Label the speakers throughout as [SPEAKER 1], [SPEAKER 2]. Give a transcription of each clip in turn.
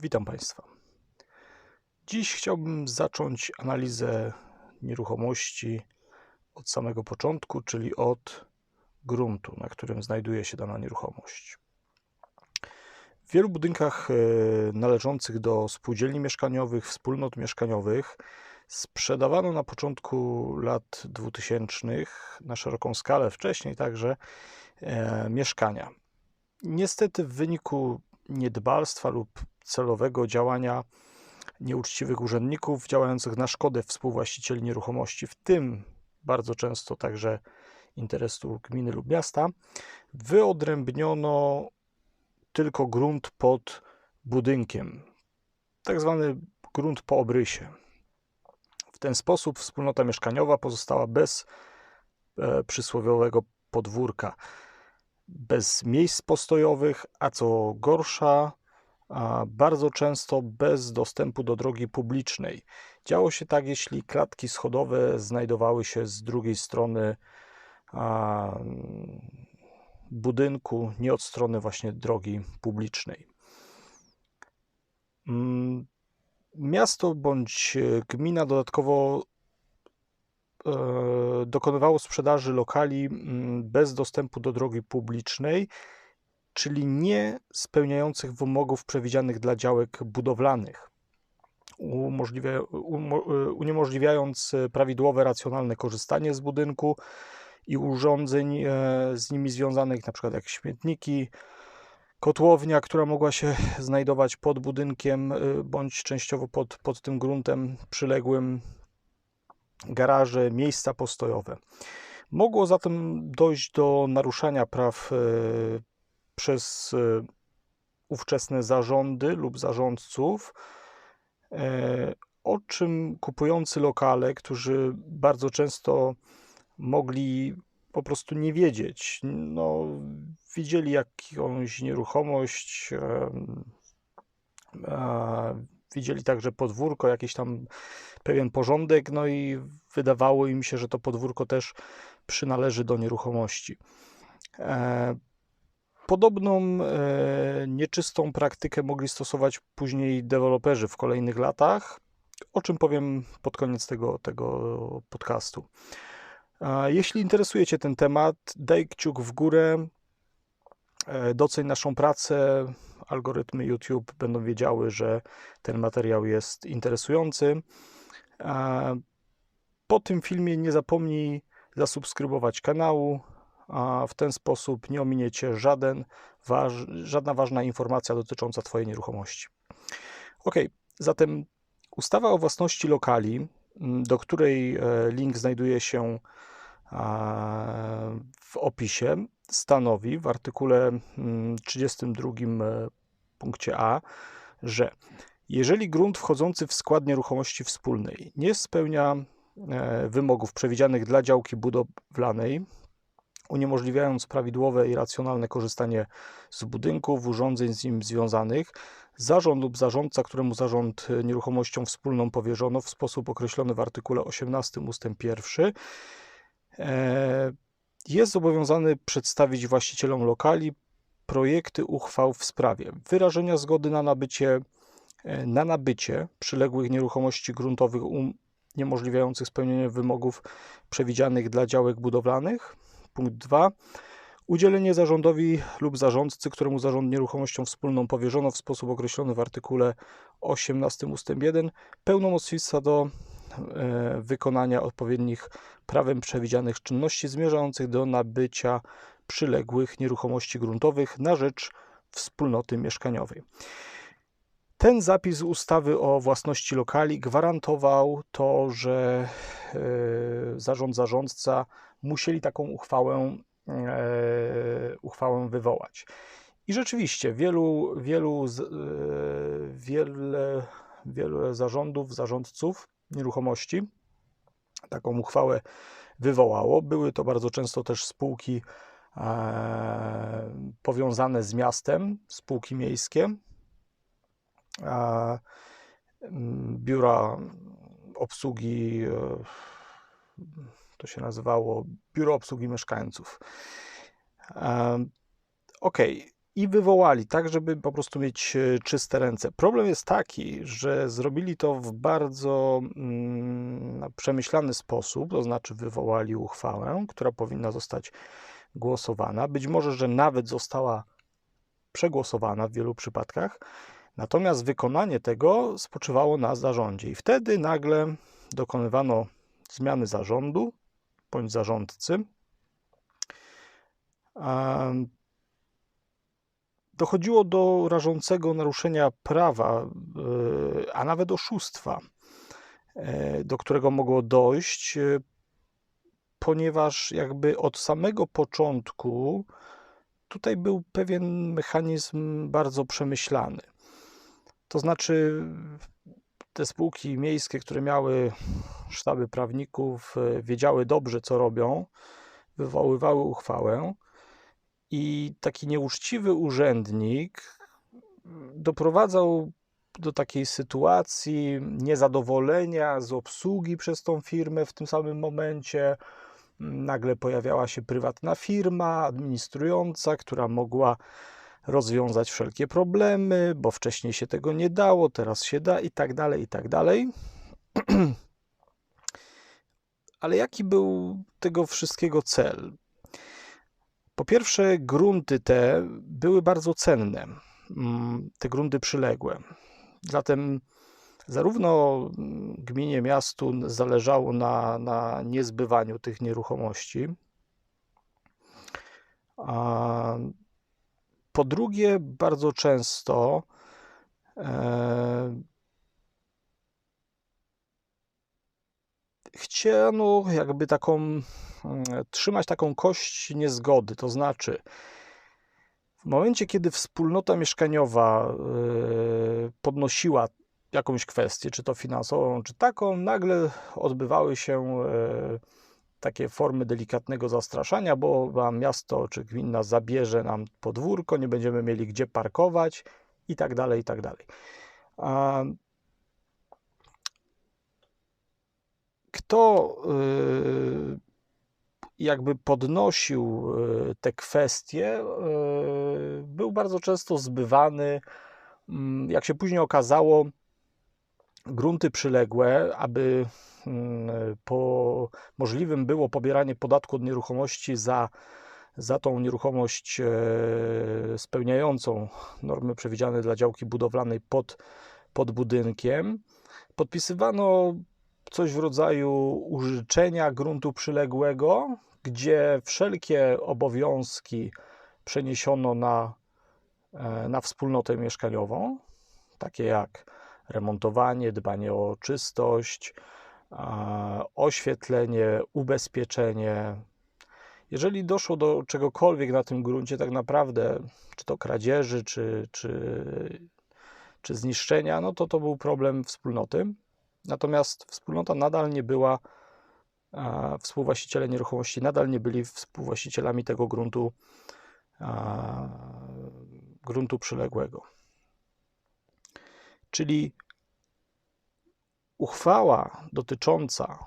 [SPEAKER 1] Witam Państwa. Dziś chciałbym zacząć analizę nieruchomości od samego początku, czyli od gruntu, na którym znajduje się dana nieruchomość. W wielu budynkach e, należących do spółdzielni mieszkaniowych, wspólnot mieszkaniowych sprzedawano na początku lat 2000 na szeroką skalę, wcześniej także e, mieszkania. Niestety w wyniku niedbalstwa lub celowego działania nieuczciwych urzędników działających na szkodę współwłaścicieli nieruchomości, w tym bardzo często także interesu gminy lub miasta, wyodrębniono tylko grunt pod budynkiem, tak zwany grunt po obrysie. W ten sposób wspólnota mieszkaniowa pozostała bez e, przysłowiowego podwórka, bez miejsc postojowych, a co gorsza, bardzo często bez dostępu do drogi publicznej. Działo się tak, jeśli klatki schodowe znajdowały się z drugiej strony a, budynku, nie od strony właśnie drogi publicznej. Mm, miasto bądź gmina dodatkowo e, dokonywało sprzedaży lokali mm, bez dostępu do drogi publicznej, czyli nie spełniających wymogów przewidzianych dla działek budowlanych, umożliwia, uniemożliwiając prawidłowe, racjonalne korzystanie z budynku i urządzeń e, z nimi związanych, np. jak śmietniki, kotłownia, która mogła się znajdować pod budynkiem e, bądź częściowo pod, pod tym gruntem przyległym, garaże, miejsca postojowe. Mogło zatem dojść do naruszania praw e, przez ówczesne zarządy lub zarządców, o czym kupujący lokale, którzy bardzo często mogli po prostu nie wiedzieć. No, widzieli jakąś nieruchomość, widzieli także podwórko, jakiś tam pewien porządek, no i wydawało im się, że to podwórko też przynależy do nieruchomości. E, podobną e, nieczystą praktykę mogli stosować później deweloperzy w kolejnych latach, o czym powiem pod koniec tego, tego podcastu. Jeśli interesuje Cię ten temat, daj kciuk w górę, e, doceń naszą pracę. Algorytmy YouTube będą wiedziały, że ten materiał jest interesujący. Po tym filmie nie zapomnij zasubskrybować kanału, w ten sposób nie ominiecie żaden, waż, żadna ważna informacja dotycząca Twojej nieruchomości. Ok, zatem ustawa o własności lokali do której e, link znajduje się w opisie, stanowi w artykule 32 e, punkcie A, że jeżeli grunt wchodzący w skład nieruchomości wspólnej nie spełnia e, wymogów przewidzianych dla działki budowlanej, uniemożliwiając prawidłowe i racjonalne korzystanie z budynków, urządzeń z nim związanych, zarząd lub zarządca, któremu zarząd nieruchomością wspólną powierzono w sposób określony w artykule 18 ust. 1, e, jest zobowiązany przedstawić właścicielom lokali projekty uchwał w sprawie wyrażenia zgody na nabycie, e, na nabycie przyległych nieruchomości gruntowych uniemożliwiających spełnienie wymogów przewidzianych dla działek budowlanych. Punkt 2 Udzielenie zarządowi lub zarządcy, któremu zarząd nieruchomością wspólną powierzono w sposób określony w artykule 18 ust. 1 pełnomocnictwa do e, wykonania odpowiednich prawem przewidzianych czynności zmierzających do nabycia przyległych nieruchomości gruntowych na rzecz wspólnoty mieszkaniowej. Ten zapis ustawy o własności lokali gwarantował to, że e, zarząd, zarządca musieli taką uchwałę E, uchwałę wywołać. I rzeczywiście wielu, wielu, e, wiele, wiele zarządów, zarządców nieruchomości taką uchwałę wywołało. Były to bardzo często też spółki powiązane z miastem, spółki miejskie, biura obsługi to się nazywało Biuro Obsługi Mieszkańców. Ok, i wywołali, tak żeby po prostu mieć e, czyste ręce. Problem jest taki, że zrobili to w bardzo mm, przemyślany sposób, to znaczy wywołali uchwałę, która powinna zostać głosowana. Być może, że nawet została przegłosowana w wielu przypadkach, natomiast wykonanie tego spoczywało na zarządzie. I wtedy nagle dokonywano zmiany zarządu bądź zarządcy dochodziło do rażącego naruszenia prawa, e, a nawet oszustwa, e, do którego mogło dojść, e, ponieważ jakby od samego początku tutaj był pewien mechanizm bardzo przemyślany. To znaczy, te spółki miejskie, które miały sztaby prawników, wiedziały dobrze, co robią, wywoływały uchwałę i taki nieuczciwy urzędnik doprowadzał do takiej sytuacji niezadowolenia z obsługi przez tą firmę w tym samym momencie. Nagle pojawiała się prywatna firma administrująca, która mogła rozwiązać wszelkie problemy, bo wcześniej się tego nie dało, teraz się da i tak dalej, i tak dalej. Ale jaki był tego wszystkiego cel? Po pierwsze, grunty te były bardzo cenne, mm, te grunty przyległe. Zatem zarówno gminie, miastu zależało na, na niezbywaniu tych nieruchomości, po drugie, bardzo często e, chciano jakby taką mm, trzymać taką kość niezgody, to znaczy w momencie, kiedy wspólnota mieszkaniowa yy, podnosiła jakąś kwestię, czy to finansową, czy taką, nagle odbywały się yy, takie formy delikatnego zastraszania, bo miasto czy gmina zabierze nam podwórko, nie będziemy mieli gdzie parkować i tak dalej, i tak dalej. kto y, jakby podnosił y, te kwestie, był bardzo często zbywany. Mm, jak się później okazało, grunty przyległe, aby mm, po, możliwym było pobieranie podatku od nieruchomości za, za tą nieruchomość e, spełniającą normy przewidziane dla działki budowlanej pod, pod budynkiem, podpisywano coś w rodzaju użyczenia gruntu przyległego, gdzie wszelkie obowiązki przeniesiono na, e, na wspólnotę mieszkaniową, takie jak remontowanie, dbanie o czystość, oświetlenie, ubezpieczenie. Jeżeli doszło do czegokolwiek na tym gruncie, tak naprawdę, czy to kradzieży, czy, czy, czy zniszczenia, no to to był problem wspólnoty. Natomiast wspólnota nadal nie była, współwłaściciele nieruchomości nadal nie byli współwłaścicielami tego gruntu, gruntu przyległego. Czyli uchwała dotycząca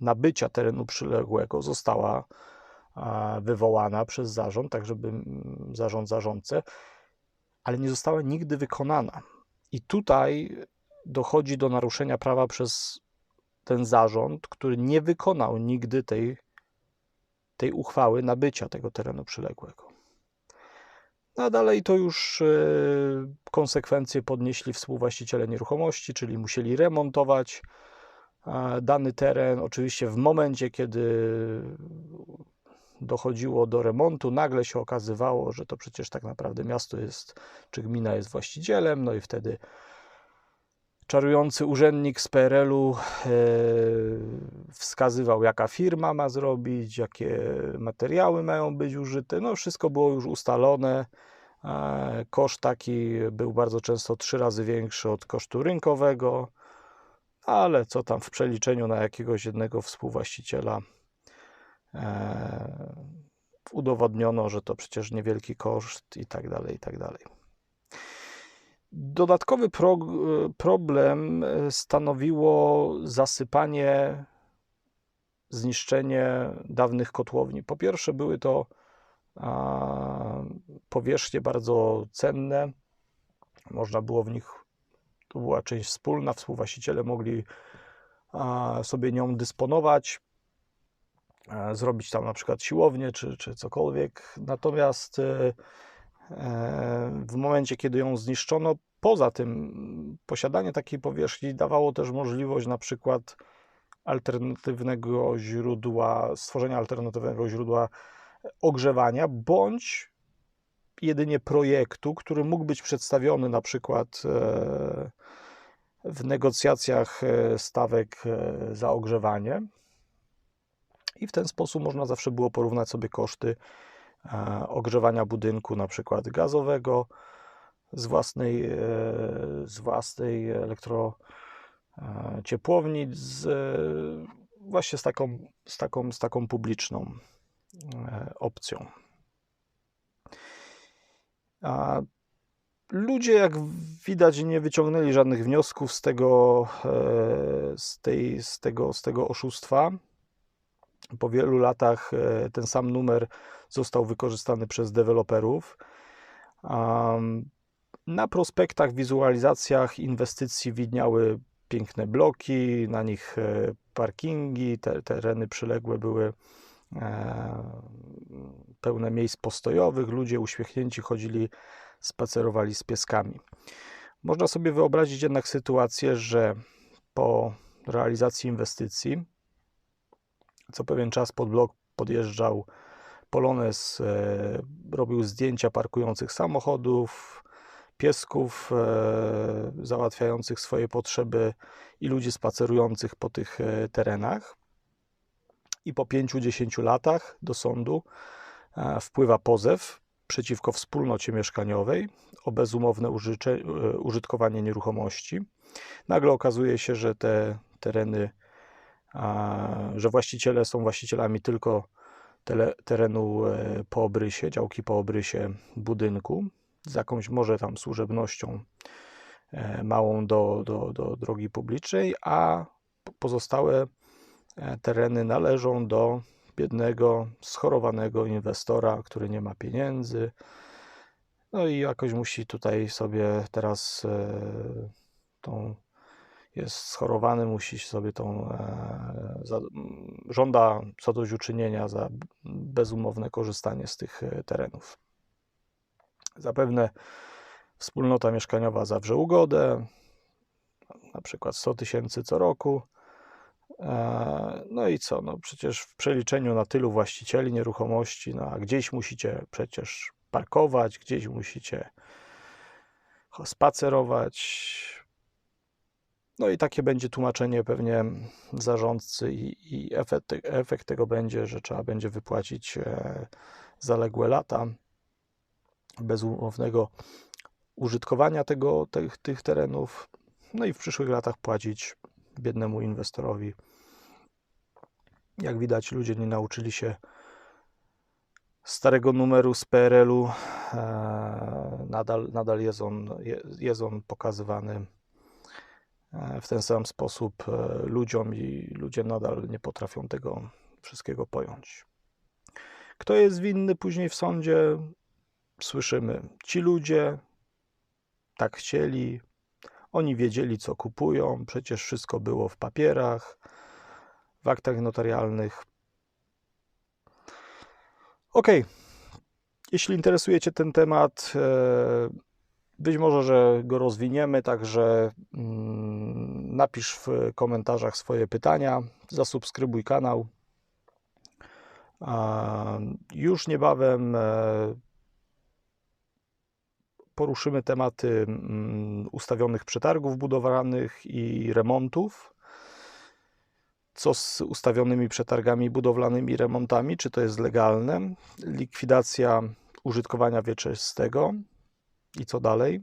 [SPEAKER 1] nabycia terenu przyległego została wywołana przez zarząd, tak żeby zarząd zarządcę, ale nie została nigdy wykonana. I tutaj dochodzi do naruszenia prawa przez ten zarząd, który nie wykonał nigdy tej, tej uchwały nabycia tego terenu przyległego. No a dalej to już e, konsekwencje podnieśli współwłaściciele nieruchomości, czyli musieli remontować e, dany teren. Oczywiście w momencie, kiedy dochodziło do remontu, nagle się okazywało, że to przecież tak naprawdę miasto jest, czy gmina jest właścicielem, no i wtedy czarujący urzędnik z PRL-u e, wskazywał, jaka firma ma zrobić, jakie materiały mają być użyte. No, wszystko było już ustalone. E, koszt taki był bardzo często trzy razy większy od kosztu rynkowego, ale co tam w przeliczeniu na jakiegoś jednego współwłaściciela e, udowodniono, że to przecież niewielki koszt i tak dalej, i tak dalej. Dodatkowy pro, problem e, stanowiło zasypanie, zniszczenie dawnych kotłowni. Po pierwsze, były to powierzchnie bardzo cenne. Można było w nich, to była część wspólna, współwłaściciele mogli sobie nią dysponować, zrobić tam na przykład siłownię czy, czy cokolwiek. Natomiast e, e, w momencie, kiedy ją zniszczono, poza tym posiadanie takiej powierzchni dawało też możliwość na przykład alternatywnego źródła, stworzenia alternatywnego źródła ogrzewania, bądź jedynie projektu, który mógł być przedstawiony na przykład e, w negocjacjach e, stawek e, za ogrzewanie. I w ten sposób można zawsze było porównać sobie koszty ogrzewania budynku, na przykład gazowego, z własnej, z własnej elektrociepłowni, z, właśnie z taką, z, taką, z taką publiczną opcją. A ludzie, jak widać, nie wyciągnęli żadnych wniosków z tego, e, z tej, z tego, z tego oszustwa. Po wielu latach e, ten sam numer został wykorzystany przez deweloperów. Na prospektach, wizualizacjach inwestycji widniały piękne bloki, na nich e, parkingi, te, tereny przyległe były pełne miejsc postojowych, ludzie uśmiechnięci chodzili, spacerowali z pieskami. Można sobie wyobrazić jednak sytuację, że po realizacji inwestycji co pewien czas pod blok podjeżdżał Polones, e, robił zdjęcia parkujących samochodów, piesków e, załatwiających swoje potrzeby i ludzi spacerujących po tych e, terenach. I po 5-10 latach do sądu wpływa pozew przeciwko wspólnocie mieszkaniowej o bezumowne użytkowanie nieruchomości. Nagle okazuje się, że te tereny, że właściciele są właścicielami tylko terenu e, po obrysie, działki po obrysie budynku z jakąś może tam służebnością małą do, do, do drogi publicznej, a pozostałe tereny należą do biednego, schorowanego inwestora, który nie ma pieniędzy. No i jakoś musi tutaj sobie teraz e, tą jest schorowany, musi sobie tą e, za, żąda zadośćuczynienia za bezumowne korzystanie z tych e, terenów. Zapewne wspólnota mieszkaniowa zawrze ugodę, na przykład 100 tysięcy co roku, E, no i co? No przecież w przeliczeniu na tylu właścicieli nieruchomości, no a gdzieś musicie przecież parkować, gdzieś musicie spacerować. No i takie będzie tłumaczenie pewnie zarządcy, i, i efekt, efekt, tego będzie, że trzeba będzie wypłacić e, zaległe lata bezumownego użytkowania tego, tych, tych terenów, no i w przyszłych latach płacić biednemu inwestorowi. Jak widać, ludzie nie nauczyli się starego numeru z PRL-u. E, nadal, nadal jest, on, jest on pokazywany w ten sam sposób e, ludziom i ludzie nadal nie potrafią tego wszystkiego pojąć. Kto jest winny później w sądzie? Słyszymy, ci ludzie tak chcieli, oni wiedzieli, co kupują, przecież wszystko było w papierach, w aktach notarialnych. Ok. Jeśli interesuje Cię ten temat, e, być może, że go rozwiniemy, także mm, napisz w komentarzach swoje pytania, zasubskrybuj kanał. Już niebawem e, poruszymy tematy mm, ustawionych przetargów budowlanych i remontów. Co z ustawionymi przetargami budowlanymi i remontami? Czy to jest legalne? Likwidacja użytkowania wieczystego i co dalej?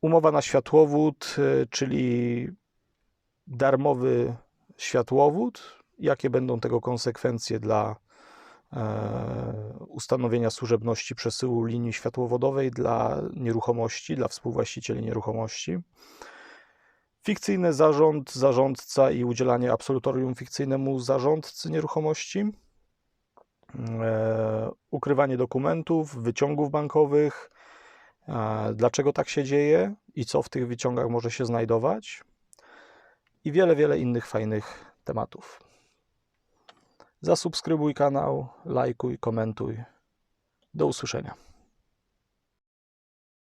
[SPEAKER 1] Umowa na światłowód, y, czyli darmowy światłowód. Jakie będą tego konsekwencje dla E, ustanowienia służebności przesyłu linii światłowodowej dla nieruchomości, dla współwłaścicieli nieruchomości. Fikcyjny zarząd, zarządca i udzielanie absolutorium fikcyjnemu zarządcy nieruchomości. e, ukrywanie dokumentów, wyciągów bankowych, dlaczego tak się dzieje i co w tych wyciągach może się znajdować i wiele, wiele innych fajnych tematów. Zasubskrybuj kanał, lajkuj, komentuj. Do usłyszenia.